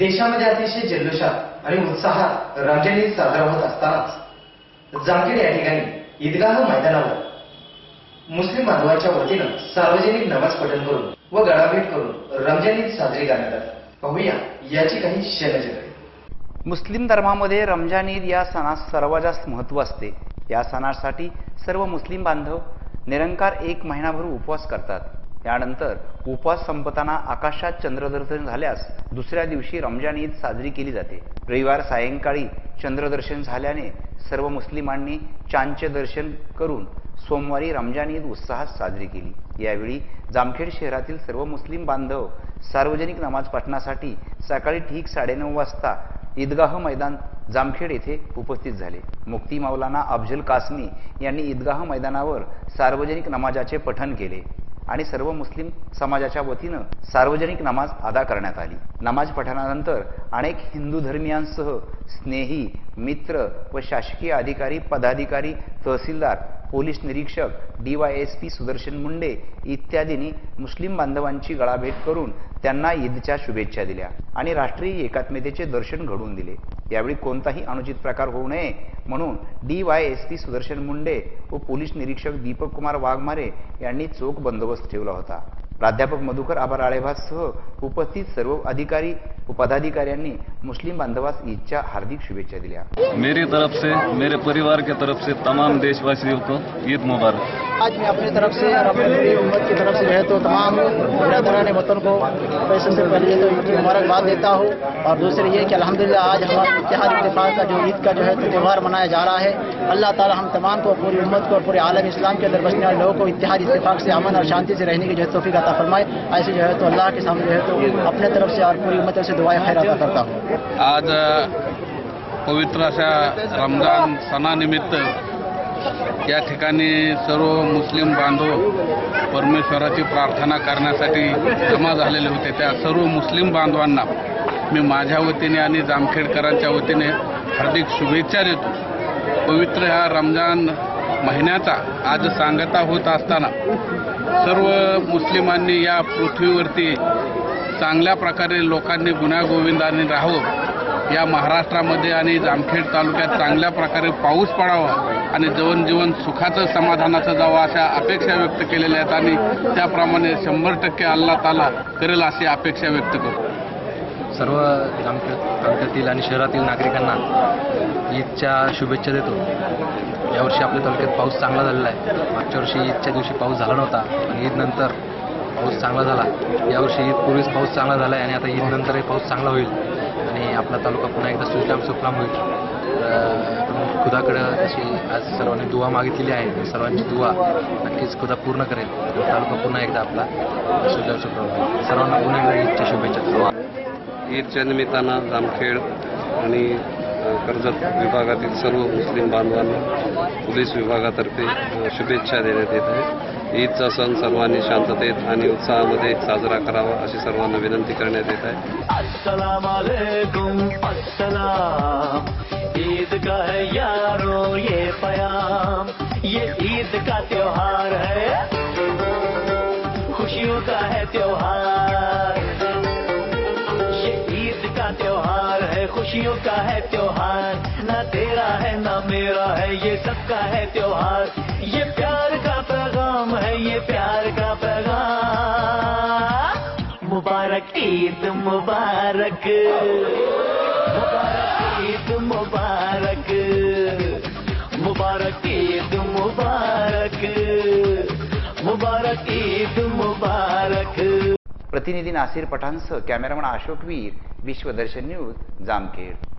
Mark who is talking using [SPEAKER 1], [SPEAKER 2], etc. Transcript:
[SPEAKER 1] देशामध्ये अतिशय जल्लोषात आणि उत्साहात रमजान साजरा होत असतानाच जामखेड या ठिकाणी ईदगाह मैदानावर मुस्लिम बांधवांच्या वतीनं सार्वजनिक नमाज पठण करून व गळाभेट करून रमजान ईद साजरी करण्यात आली. पाहूया याची काही शनजगळे
[SPEAKER 2] मुस्लिम धर्मामध्ये रमजान ईद या सणास सर्व जास्त महत्त्व असते. या सणासाठी सर्व मुस्लिम बांधव निरंकार एक महिनाभर उपवास करतात. त्यानंतर उपवास संपताना आकाशात चंद्रदर्शन झाल्यास दुसऱ्या दिवशी रमजान ईद साजरी केली जाते. रविवार सायंकाळी चंद्रदर्शन झाल्याने सर्व मुस्लिमांनी चांदचे दर्शन करून सोमवारी रमजान ईद उत्साहात साजरी केली. यावेळी जामखेड शहरातील सर्व मुस्लिम बांधव सार्वजनिक नमाज पठणासाठी सकाळी ठीक साडेनऊ वाजता ईदगाह मैदान जामखेड येथे उपस्थित झाले. मुक्ती मौलाना अफजल कासमी यांनी ईदगाह मैदानावर सार्वजनिक नमाजाचे पठण केले. आणि सर्व मुस्लिम समाजाच्या वतीनं सार्वजनिक नमाज अदा करण्यात आली. नमाज पठणानंतर अनेक हिंदू धर्मियांसह स्नेही मित्र व शासकीय अधिकारी पदाधिकारी तहसीलदार पोलीस निरीक्षक डीवायएसपी सुदर्शन मुंडे इत्यादींनी मुस्लिम बांधवांची गळाभेट करून त्यांना ईदच्या शुभेच्छा दिल्या आणि राष्ट्रीय एकात्मतेचे दर्शन घडवून दिले. यावेळी कोणताही अनुचित प्रकार होऊ नये. म्हणून D Y S P Sudarshan Munde व पोलीस निरीक्षक दीपक कुमार वाघमारे यांनी चोख बंदोबस्त ठेवला होता. प्राध्यापक मधुकर आभार आळेभाससह उपस्थित सर्व अधिकारी व पदाधिकाऱ्यांनी मुस्लिम बांधवास ईदच्या हार्दिक शुभेच्छा दिल्या.
[SPEAKER 3] मेरी तरफ से मेरे परिवार के तरफ से तमाम देशवासियों को ईद मुबारक.
[SPEAKER 4] आज मैं अपनी तरफ से और अपनी पूरी उम्मत की तरफ से जो है तो तमाम बिरादरान वतन को पैसे से पहले तो ईद की मुबारकबाद देता हूँ और दूसरी ये कि अल्हम्दुलिल्लाह आज हमारा इतिहाद इतफाक का जो ईद का जो है तो त्यौहार मनाया जा रहा है अल्लाह ताला हम तमाम को पूरी उम्मत को और पूरे आलम इस्लाम के अंदर बसने वाले लोगों को इतिहाद इतफाक से अमन और शांति से रहने की जो है तोफ़ी अता फरमाए ऐसे जो है तो अल्लाह के सामने जो है तो अपने तरफ से और पूरी उम्मत तरफ से दुआएं खैर अता करता हूँ
[SPEAKER 5] आज पवित्र अशा रमजान सणानिमित्त या ठिकाणी सर्व मुस्लिम बांधव परमेश्वराची प्रार्थना करण्यासाठी जमा झालेले होते. त्या सर्व मुस्लिम बांधवांना मी माझ्या वतीने आणि जामखेडकरांच्या वतीने हार्दिक शुभेच्छा देतो. पवित्र ह्या रमजान महिन्याचा आज सांगता होत असताना सर्व मुस्लिमांनी या पृथ्वीवरती चांगल्या प्रकारे लोकांनी गुण्यागोविंदाने राहावं. या महाराष्ट्रामध्ये आणि जामखेड तालुक्यात चांगल्या प्रकारे पाऊस पडावा आणि जीवन सुखाचं समाधानाचं जावं अशा अपेक्षा व्यक्त केलेल्या आहेत आणि त्याप्रमाणे शंभर टक्के अल्ला ताला करेल अशी अपेक्षा व्यक्त करतो.
[SPEAKER 6] सर्व जामखेड तालुक्यातील आणि शहरातील नागरिकांना ईदच्या शुभेच्छा देतो. यावर्षी आपल्या तालुक्यात पाऊस चांगला झालेला आहे. मागच्या वर्षी ईदच्या दिवशी पाऊस झाला नव्हता आणि ईदनंतर पाऊस चांगला झाला. यावर्षी ईद पूर्वीच पाऊस चांगला झाला आहे आणि आता ईदनंतरही पाऊस चांगला होईल. आणि आपला तालुका पुन्हा एकदा सुजलाम सुफलाम होईल खुदाकडं तशी आज सर्वांनी दुवा मागितलेली आहे. आणि सर्वांची दुवा नक्कीच खुदा पूर्ण करेल. तालुका पुन्हा एकदा आपला सुजलाम सुफलाम होईल सर्वांना पुन्हा एकदा ईदच्या शुभेच्छा.
[SPEAKER 7] ईदच्या निमित्तानं जामखेड आणि कर्जत विभागातील सर्व मुस्लिम बांधवांना पोलीस विभागातर्फे शुभेच्छा देण्यात येत आहेत. ईदचा सण सर्वांनी शांततेत आणि उत्साहामध्ये साजरा करावा अशी सर्वांना विनंती करण्यात
[SPEAKER 8] ईद का है यारो, ये पयाम. ये ईद का त्योहार है। खुशियों का है त्योहार। ये ईद का त्योहार है, खुशियों का है त्योहार। ना तेरा है, ना मेरा है, ये सबका है त्योहार। ये प्यार का ये प्यार का पैगाम मुबारक ईद मुबारक। मुबारक ईद मुबारक। मुबारक ईद मुबारक। मुबारक ईद मुबारक।
[SPEAKER 2] प्रतिनिधी नासिर पठाणसह कॅमेरामन अशोक वीर विश्वदर्शन न्यूज जामखेड.